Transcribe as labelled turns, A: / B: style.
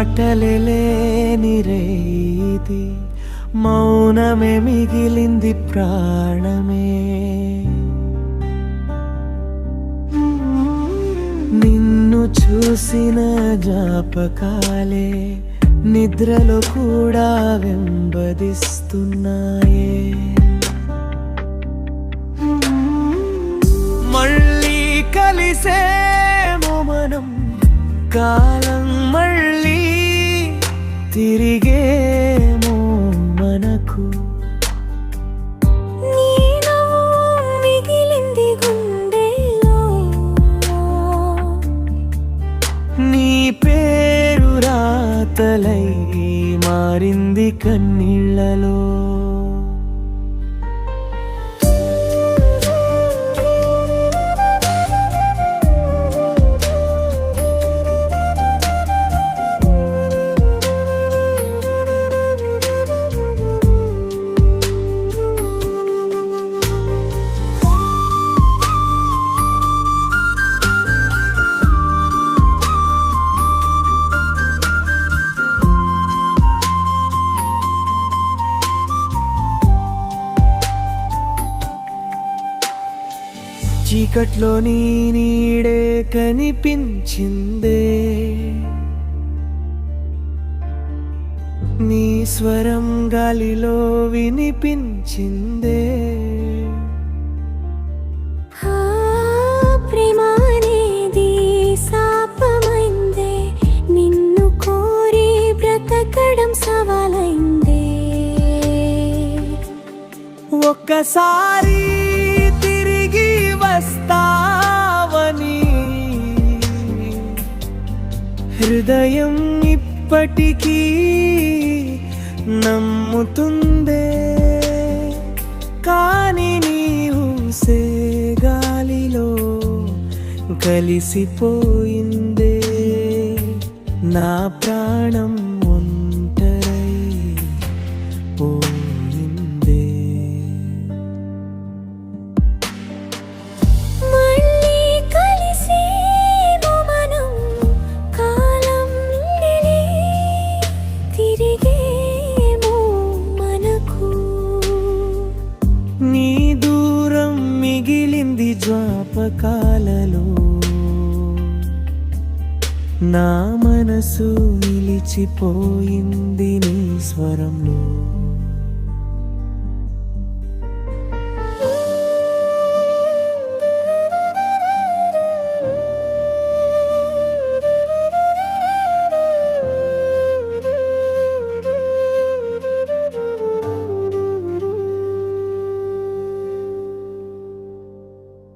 A: మాటలేని రేది మౌనమే మిగిలింది ప్రాణమే. నిన్ను చూసిన జాపకాలే నిద్రలో కూడా వెంబదిస్తున్నాయే. మళ్ళీ కలిసేమో మనం కాలం తిరిగేమో మనకు.
B: మిగిలింది గుండెలో.
A: నీ పేరు రాతలై మారింది కన్నీళ్ళలో. చీకట్లో నీ నీడే కనిపించిందే. నీ స్వరం గాలిలో వినిపించిందే.
B: ఆ
A: హృదయం ఇప్పటికీ నమ్ముతుందే. కానీ నీవు గాలిలో కలిసిపోయిందే. నా ప్రాణం జ్వాపకాలలో నా మనసు నిలిచిపోయింది నీ స్వరంలో.